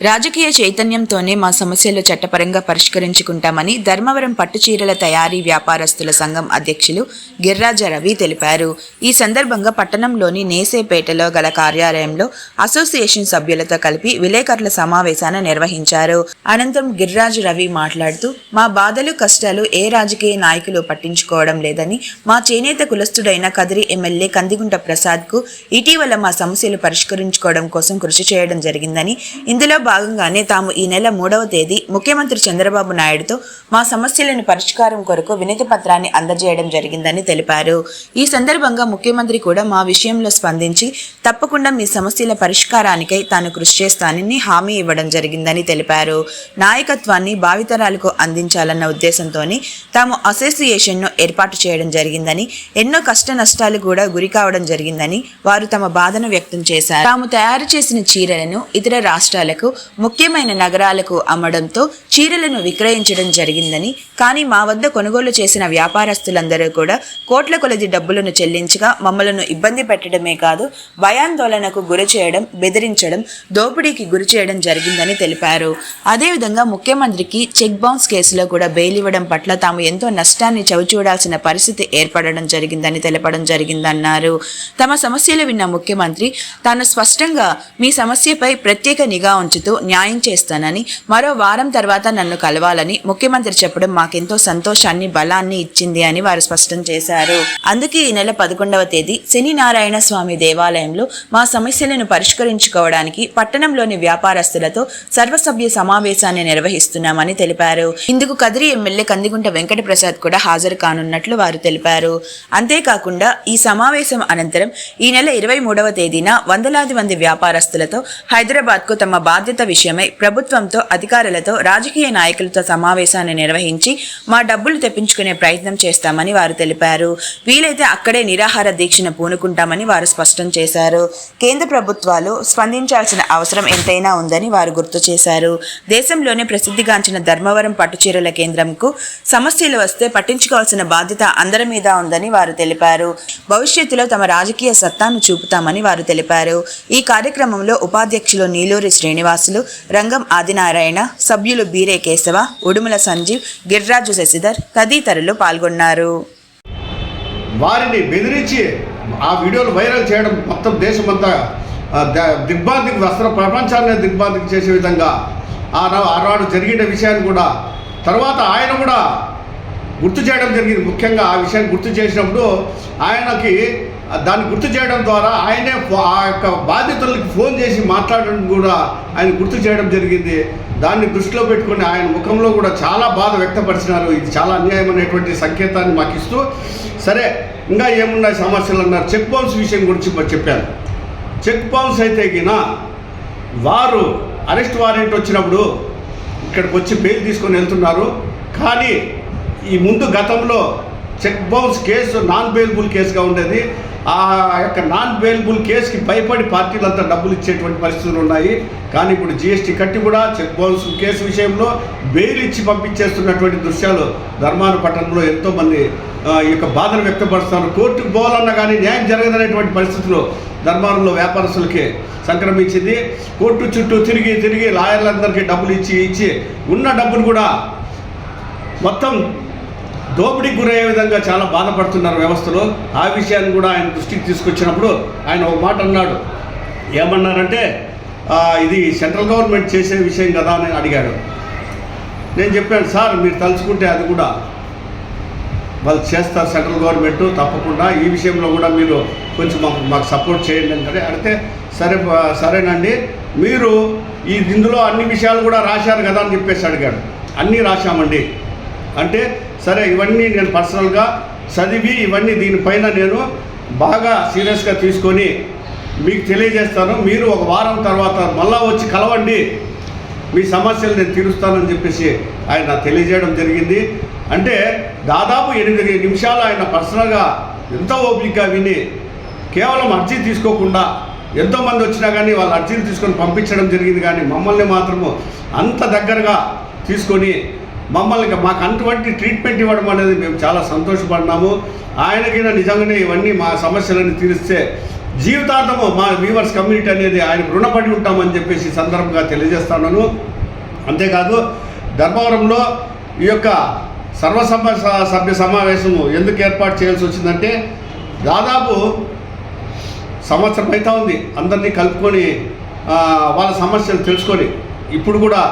రాజకీయ చైతన్యంతోనే మా సమస్యలు చట్టపరంగా పరిష్కరించుకుంటామని ధర్మవరం పట్టుచీరల తయారీ వ్యాపారస్తుల సంఘం అధ్యక్షులు గిర్రాజ రవి తెలిపారు. ఈ సందర్భంగా పట్టణంలోని నేసేపేటలో గల కార్యాలయంలో అసోసియేషన్ సభ్యులతో కలిపి విలేకరుల సమావేశాన్ని నిర్వహించారు. అనంతరం గిర్రాజు రవి మాట్లాడుతూ మా బాధలు కష్టాలు ఏ రాజకీయ నాయకులు పట్టించుకోవడం లేదని మా చేనేత కులస్తుడైన కదిరి ఎమ్మెల్యే కందిగుంట ప్రసాద్కు ఇటీవల మా సమస్యలు పరిష్కరించుకోవడం కోసం కృషి చేయడం జరిగిందని ఇందులో భాగంగానే తాము ఈ నెల మూడవ తేదీ ముఖ్యమంత్రి చంద్రబాబు నాయుడుతో మా సమస్యలను పరిష్కారం కొరకు వినతి పత్రాన్ని అందజేయడం జరిగిందని తెలిపారు. ఈ సందర్భంగా ముఖ్యమంత్రి కూడా మా విషయంలో స్పందించి తప్పకుండా మీ సమస్యల పరిష్కారానికై తాను కృషి చేస్తానని హామీ ఇవ్వడం జరిగిందని తెలిపారు. నాయకత్వాన్ని భావితరాలకు అందించాలన్న ఉద్దేశంతోనే తాము అసోసియేషన్ను ఏర్పాటు చేయడం జరిగిందని ఎన్నో కష్ట నష్టాలు కూడా గురి కావడం జరిగిందని వారు తమ బాధను వ్యక్తం చేశారు. తాము తయారు చేసిన చీరలను ఇతర రాష్ట్రాలకు ముఖ్యమైన నగరాలకు అమ్మడంతో చీరలను విక్రయించడం జరిగిందని కానీ మా వద్ద కొనుగోలు చేసిన వ్యాపారస్తులందరూ కూడా కోట్ల కొలది డబ్బులను చెల్లించగా మమ్మలను ఇబ్బంది పెట్టడమే కాదు భయాందోళనకు గురి చేయడం బెదిరించడం దోపిడీకి గురి చేయడం జరిగిందని తెలిపారు. అదేవిధంగా ముఖ్యమంత్రికి చెక్ బౌన్స్ కేసులో కూడా బెయిల్ ఇవ్వడం పట్ల తాము ఎంతో నష్టాన్ని చవిచూడాల్సిన పరిస్థితి ఏర్పడడం జరిగిందని తెలపడం జరిగిందన్నారు. తమ సమస్యలు విన్న ముఖ్యమంత్రి తాను స్పష్టంగా మీ సమస్యపై ప్రత్యేక నిఘా ఉంచుతూ న్యాయం చేస్తానని మరో వారం తర్వాత నన్ను కలవాలని ముఖ్యమంత్రి చెప్పడం మాకెంతో సంతోషాన్ని బలాన్ని ఇచ్చింది అని వారు స్పష్టం చేశారు. అందుకే ఈ నెల పదకొండవ తేదీ శని నారాయణ స్వామి దేవాలయంలో మా సమస్యలను పరిష్కరించుకోవడానికి పట్టణంలోని వ్యాపారస్తులతో సర్వసభ్య సమావేశాన్ని నిర్వహిస్తున్నామని తెలిపారు. ఇందుకు కదిరి ఎమ్మెల్యే కందిగుంట వెంకట ప్రసాద్ కూడా హాజరు కానున్నట్లు వారు తెలిపారు. అంతేకాకుండా ఈ సమావేశం అనంతరం ఈ నెల ఇరవై మూడవ తేదీన వందలాది మంది వ్యాపారస్తులతో హైదరాబాద్కు తమ బాధ్యత విషయమై ప్రభుత్వంతో అధికారులతో రాజకీయ నాయకులతో సమావేశాన్ని నిర్వహించి మా డబ్బులు తెప్పించుకునే ప్రయత్నం చేస్తామని వారు తెలిపారు. వీలైతే అక్కడే నిరాహార దీక్షను పూనుకుంటామని వారు స్పష్టం చేశారు. కేంద్ర ప్రభుత్వాలు స్పందించాల్సిన అవసరం ఎంతైనా ఉందని వారు గుర్తు చేశారు. దేశంలోనే ప్రసిద్ధిగాంచిన ధర్మవరం పట్టుచీరల కేంద్రంకు సమస్యలు వస్తే పట్టించుకోవాల్సిన బాధ్యత అందరి మీద ఉందని వారు తెలిపారు. భవిష్యత్తులో తమ రాజకీయ సత్తాను చూపుతామని వారు తెలిపారు. ఈ కార్యక్రమంలో ఉపాధ్యక్షులు నీలూరి శ్రీనివాసులు రంగం ఆదినారాయణ సభ్యులు బీరే కేశవ ఉడుమల సంజీవ్ గిర్రాజు శశిధర్ తదితరులు పాల్గొన్నారు. వారిని బెదిరించి ఆ వీడియోలు వైరల్ చేయడం మొత్తం దేశమంతా ఆ, దిగ్బాంతికి వస్త్ర ప్రపంచాన్ని దిగ్బాంతికి చేసే విధంగా ఆనాడు జరిగిన విషయాన్ని కూడా తర్వాత ఆయన కూడా గుర్తు చేయడం జరిగింది. ముఖ్యంగా ఆ విషయాన్ని గుర్తు చేసినప్పుడు ఆయనకి దాన్ని గుర్తు చేయడం ద్వారా ఆయనే ఆ యొక్క బాధితులకి ఫోన్ చేసి మాట్లాడడం కూడా ఆయన గుర్తు చేయడం జరిగింది. దాన్ని దృష్టిలో పెట్టుకొని ఆయన ముఖంలో కూడా చాలా బాధ వ్యక్తపరిచినారు. ఇది చాలా అన్యాయం అనేటువంటి సంకేతాన్ని మాకు ఇస్తూ సరే ఇంకా ఏమున్నాయి సమస్యలు అన్నారు. చెక్ బౌన్స్ విషయం గురించి చెప్పాను. చెక్ బౌన్స్ అయితే గిన వారు అరెస్ట్ వారెంట్ వచ్చినప్పుడు ఇక్కడికి వచ్చి బెయిల్ తీసుకొని వెళ్తున్నారు. కానీ ఈ ముందు గతంలో check bounce case non bailable కేసుగా ఉండేది. ఆ యొక్క నాన్ బెయిలబుల్ కేసుకి భయపడి పార్టీలంతా డబ్బులు ఇచ్చేటువంటి పరిస్థితులు ఉన్నాయి. కానీ ఇప్పుడు జిఎస్టీ కట్టి కూడా చెక్ బౌన్స్ కేసు విషయంలో బెయిల్ ఇచ్చి పంపించేస్తున్నటువంటి దృశ్యాలు ధర్మాన పట్టణంలో ఎంతోమంది ఈ యొక్క బాధను వ్యక్తపరుస్తున్నారు. కోర్టుకు పోవాలన్నా కానీ న్యాయం జరగదనేటువంటి పరిస్థితులు ధర్మారంలో వ్యాపారస్తులకి సంక్రమించింది. కోర్టు చుట్టూ తిరిగి తిరిగి లాయర్లందరికీ డబ్బులు ఇచ్చి ఇచ్చి ఉన్న డబ్బును కూడా మొత్తం దోపిడీకి గురయ్యే విధంగా చాలా బాధపడుతున్నారు వ్యవస్థలో. ఆ విషయాన్ని కూడా ఆయన దృష్టికి తీసుకొచ్చినప్పుడు ఆయన ఒక మాట అన్నాడు. ఏమన్నారంటే ఇది సెంట్రల్ గవర్నమెంట్ చేసే విషయం కదా అని అడిగాడు. నేను చెప్పాను సార్ మీరు తలుచుకుంటే అది కూడా వాళ్ళు చేస్తారు సెంట్రల్ గవర్నమెంట్ తప్పకుండా. ఈ విషయంలో కూడా మీరు కొంచెం మాకు మాకు సపోర్ట్ చేయండి అంటే అడిగితే సరే సరేనండి. మీరు ఈ ఇందులో అన్ని విషయాలు కూడా రాశారు కదా అని చెప్పేసి అడిగాడు. అన్నీ రాశామండి. అంటే సరే ఇవన్నీ నేను పర్సనల్గా చదివి ఇవన్నీ దీనిపైన నేను బాగా సీరియస్గా తీసుకొని మీకు తెలియజేస్తాను. మీరు ఒక వారం తర్వాత మళ్ళా వచ్చి కలవండి. మీ సమస్యలు నేను తీరుస్తానని చెప్పేసి ఆయన తెలియజేయడం జరిగింది. అంటే దాదాపు ఎనిమిది నిమిషాలు ఆయన పర్సనల్గా ఎంతో ఓపికగా విని కేవలం అర్జీ తీసుకోకుండా ఎంతోమంది వచ్చినా కానీ వాళ్ళ అర్జీలు తీసుకొని పంపించడం జరిగింది. కానీ మమ్మల్ని మాత్రము అంత దగ్గరగా తీసుకొని మమ్మల్ని మాకు అటువంటి ట్రీట్మెంట్ ఇవ్వడం అనేది మేము చాలా సంతోషపడినాము. ఆయనకి నిజంగానే ఇవన్నీ మా సమస్యలను తీరిస్తే జీవితాంతము మా వీవర్స్ కమ్యూనిటీ అనేది ఆయన రుణపడి ఉంటామని చెప్పేసి సందర్భంగా తెలియజేస్తున్నాను అంతేకాదు ధర్మవరంలో ఈ యొక్క సర్వసభ స- సభ్య సమావేశము ఎందుకు ఏర్పాటు చేయాల్సి వచ్చిందంటే దాదాపు సంవత్సరం అవుతా ఉంది అందరినీ కలుపుకొని వాళ్ళ సమస్యలు తెలుసుకొని ఇప్పుడు కూడా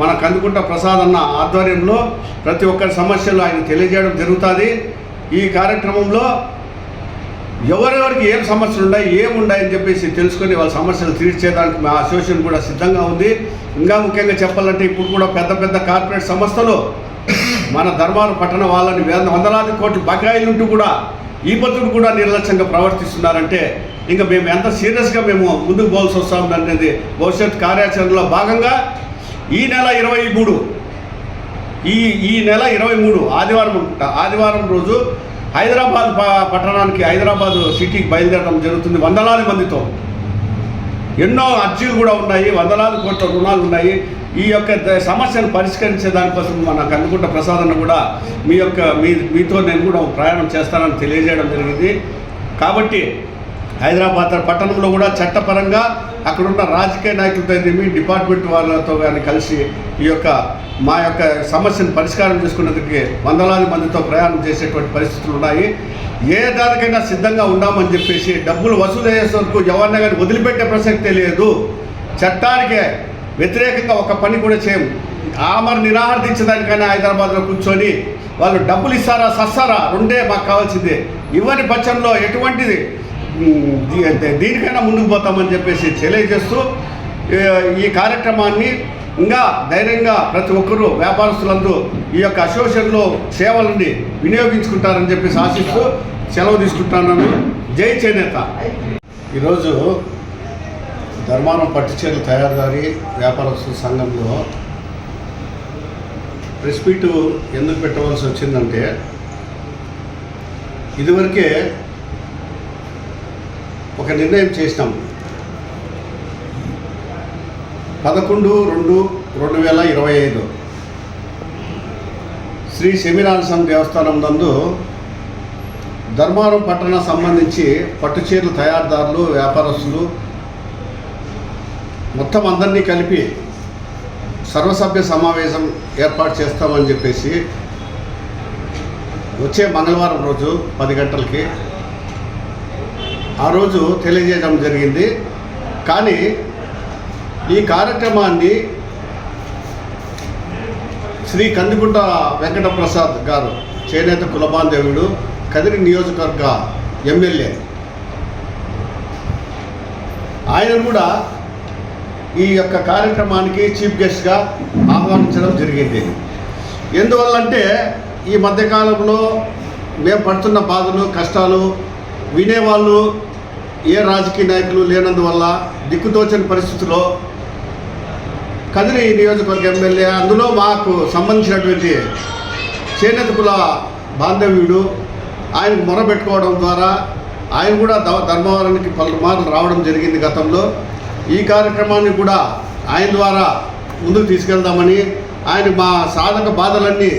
మన కందుకుంట ప్రసాద్ అన్న ఆధ్వర్యంలో ప్రతి ఒక్కరి సమస్యలు ఆయన తెలియజేయడం జరుగుతుంది. ఈ కార్యక్రమంలో ఎవరెవరికి ఏం సమస్యలు ఉన్నాయి ఏముండాయని చెప్పేసి తెలుసుకొని వాళ్ళ సమస్యలు తీర్చేదానికి మా అసోసియేషన్ కూడా సిద్ధంగా ఉంది. ఇంకా ముఖ్యంగా చెప్పాలంటే ఇప్పుడు కూడా పెద్ద పెద్ద కార్పొరేట్ సంస్థలు మన ధర్మాలు పట్టణ వాళ్ళని వందలాది కోట్లు బకాయిలు ఉంటూ కూడా ఈ పద్ధతులు కూడా నిర్లక్ష్యంగా ప్రవర్తిస్తున్నారంటే ఇంకా మేము ఎంత సీరియస్గా మేము ముందుకు పోవాల్సి వస్తాం అనేది భవిష్యత్ కార్యాచరణలో భాగంగా ఈ నెల ఇరవై మూడు. ఈ ఈ నెల ఇరవై మూడు ఆదివారం ఆదివారం రోజు హైదరాబాద్ పట్టణానికి హైదరాబాద్ సిటీకి బయలుదేరడం జరుగుతుంది వందలాది మందితో. ఎన్నో అర్జీలు కూడా ఉన్నాయి వందలాది కోట్ల రుణాలు ఉన్నాయి. ఈ యొక్క సమస్యను పరిష్కరించే దానికోసం మన కన్నుకుంట ప్రసాదన్న కూడా మీ యొక్క మీ మీతో నేను కూడా ప్రయాణం చేస్తానని తెలియజేయడం జరిగింది. కాబట్టి హైదరాబాద్ పట్టణంలో కూడా చట్టపరంగా అక్కడున్న రాజకీయ నాయకులతో ఏమి డిపార్ట్మెంట్ వాళ్ళతో కానీ కలిసి ఈ యొక్క మా యొక్క సమస్యను పరిష్కారం చేసుకునేందుకు వందలాది మందితో ప్రయాణం చేసేటువంటి పరిస్థితులు ఉన్నాయి. ఏ దానికైనా సిద్ధంగా ఉన్నామని చెప్పేసి డబ్బులు వసూలు చేసే వరకు ఎవరిని కానీ వదిలిపెట్టే ప్రసక్తే లేదు. చట్టానికే వ్యతిరేకంగా ఒక పని కూడా చేయము ఆమరు నిరాహారదించడానికైనా హైదరాబాద్లో కూర్చొని వాళ్ళు డబ్బులు ఇస్తారా సస్తారా రెండే మాకు కావాల్సిందే. ఇవ్వని పక్షంలో ఎటువంటిది? దీనికైనా ముందుకు పోతామని చెప్పేసి తెలియజేస్తూ ఈ కార్యక్రమాన్ని ఇంకా ధైర్యంగా ప్రతి ఒక్కరూ వ్యాపారస్తులందరూ ఈ యొక్క అసోసియేషన్లో సేవలని వినియోగించుకుంటారని చెప్పేసి ఆశిస్తూ సెలవు తీసుకుంటున్నాను. జై చేనేత. ఈరోజు ధర్మానం పట్టుచీరల తయారుదారి వ్యాపారస్తుల సంఘంలో ప్రెస్ మీట్ ఎందుకు పెట్టవలసి వచ్చిందంటే ఇదివరకే ఒక నిర్ణయం చేసినాం. పదకొండు రెండు రెండు వేల ఇరవై ఐదు. శ్రీ సెమిరానసం దేవస్థానం నందు ధర్మారం పట్టణ సంబంధించి పట్టుచీరల తయారుదారులు వ్యాపారస్తులు మొత్తం అందరినీ కలిపి సర్వసభ్య సమావేశం ఏర్పాటు చేస్తామని చెప్పేసి వచ్చే మంగళవారం రోజు పది గంటలకి ఆ రోజు తెలియజేయడం జరిగింది. కానీ ఈ కార్యక్రమాన్ని శ్రీ కందిగుంట వెంకటప్రసాద్ గారు చేనేత కులబాంధవుడు కదిరి నియోజకవర్గ ఎమ్మెల్యే. ఆయన కూడా ఈ యొక్క కార్యక్రమానికి చీఫ్ గెస్ట్గా ఆహ్వానించడం జరిగింది. ఎందువల్లంటే ఈ మధ్యకాలంలో మేము పడుతున్న బాధలు కష్టాలు వినేవాళ్ళు ఏ రాజకీయ నాయకులు లేనందువల్ల దిక్కుతోచని పరిస్థితిలో కదిరి నియోజకవర్గ ఎమ్మెల్యే అందులో మాకు సంబంధించినటువంటి చేనేత కుల బాంధవ్యుడు ఆయన మొరబెట్టుకోవడం ద్వారా ఆయన కూడా ధ- ధర్మవరానికి పలుమార్లు రావడం జరిగింది గతంలో. ఈ కార్యక్రమాన్ని కూడా ఆయన ద్వారా ముందుకు తీసుకెళ్దామని ఆయన మా సాధక బాధలన్నీ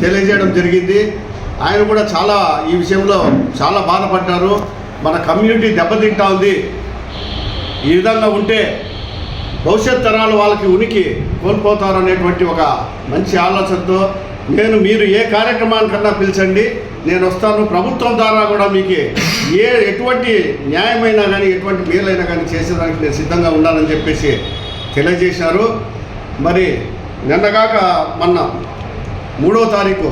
తెలియజేయడం జరిగింది. ఆయన కూడా చాలా ఈ విషయంలో చాలా బాధపడ్డారు. మన కమ్యూనిటీ దెబ్బతింటా ఉంది ఈ విధంగా ఉంటే భవిష్యత్ తరాలు వాళ్ళకి ఉనికి కోల్పోతారు అనేటువంటి ఒక మంచి ఆలోచనతో నేను మీరు ఏ కార్యక్రమానికన్నా పిలిచండి నేను వస్తాను. ప్రభుత్వం ద్వారా కూడా మీకు ఏ ఎటువంటి న్యాయమైనా కానీ ఎటువంటి మేలైనా కానీ చేసేదానికి నేను సిద్ధంగా ఉన్నానని చెప్పేసి తెలియజేశారు. మరి నిన్నగాక మొన్న మూడో తారీఖు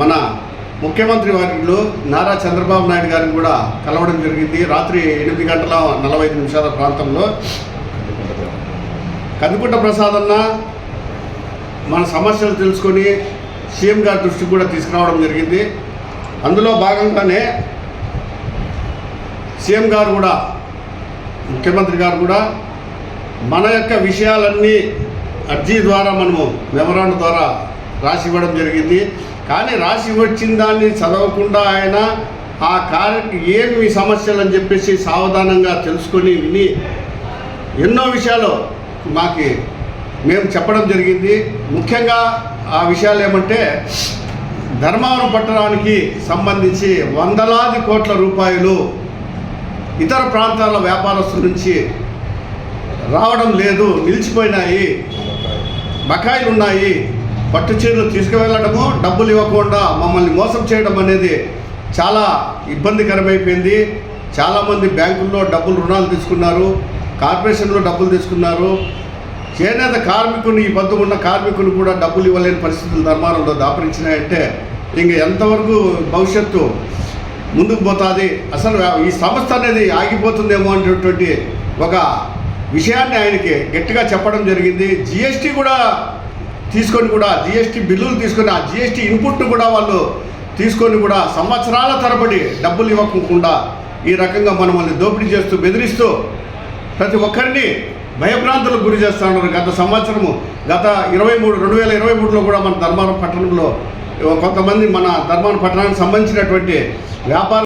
మన ముఖ్యమంత్రి వారిలో నారా చంద్రబాబు నాయుడు గారిని కూడా కలవడం జరిగింది. రాత్రి ఎనిమిది గంటల నలభై ఐదు నిమిషాల ప్రాంతంలో కందుకుంట ప్రసాద్ అన్న మన సమస్యలు తెలుసుకొని సీఎం గారి దృష్టికి కూడా తీసుకురావడం జరిగింది. అందులో భాగంగానే సీఎం గారు కూడా ముఖ్యమంత్రి గారు కూడా మన యొక్క విషయాలన్నీ అర్జీ ద్వారా మనము మెమరాండం ద్వారా రాసి ఇవ్వడం జరిగింది. కానీ రాసి వచ్చిన దాన్ని చదవకుండా ఆయన ఆ కార్య ఏమి మీ సమస్యలు అని చెప్పేసి సావధానంగా తెలుసుకొని విని ఎన్నో విషయాలు మాకి మేము చెప్పడం జరిగింది. ముఖ్యంగా ఆ విషయాలు ఏమంటే ధర్మవరం పట్టణానికి సంబంధించి వందలాది కోట్ల రూపాయలు ఇతర ప్రాంతాల వ్యాపారస్తుల నుంచి రావడం లేదు. నిలిచిపోయినాయి. బకాయిలు ఉన్నాయి పట్టు చీరలు తీసుకువెళ్ళడము డబ్బులు ఇవ్వకుండా మమ్మల్ని మోసం చేయడం అనేది చాలా ఇబ్బందికరమైపోయింది. చాలామంది బ్యాంకుల్లో డబ్బులు రుణాలు తీసుకున్నారు కార్పొరేషన్లో డబ్బులు తీసుకున్నారు. చేనేత కార్మికుని ఈ బద్దు ఉన్న కార్మికుని కూడా డబ్బులు ఇవ్వలేని పరిస్థితులు ధర్మారంలో దాపరించినాయంటే ఇంక ఎంతవరకు భవిష్యత్తు ముందుకు పోతుంది? అసలు ఈ సంస్థ అనేది ఆగిపోతుందేమో అనేటటువంటి ఒక విషయాన్ని ఆయనకి గట్టిగా చెప్పడం జరిగింది. జిఎస్టీ కూడా తీసుకొని కూడా జిఎస్టీ బిల్లులు తీసుకొని ఆ జిఎస్టీ ఇన్పుట్ను కూడా వాళ్ళు తీసుకొని కూడా సంవత్సరాల తరబడి డబ్బులు ఇవ్వకుండా ఈ రకంగా మనల్ని దోపిడీ చేస్తూ బెదిరిస్తూ ప్రతి ఒక్కరిని భయభ్రాంతులకు గురి చేస్తూ ఉన్నారు. గత సంవత్సరము గత ఇరవై మూడు రెండు వేల ఇరవై మూడులో కూడా మన ధర్మారం పట్టణంలో కొంతమంది మన ధర్మారం పట్టణానికి సంబంధించినటువంటి వ్యాపార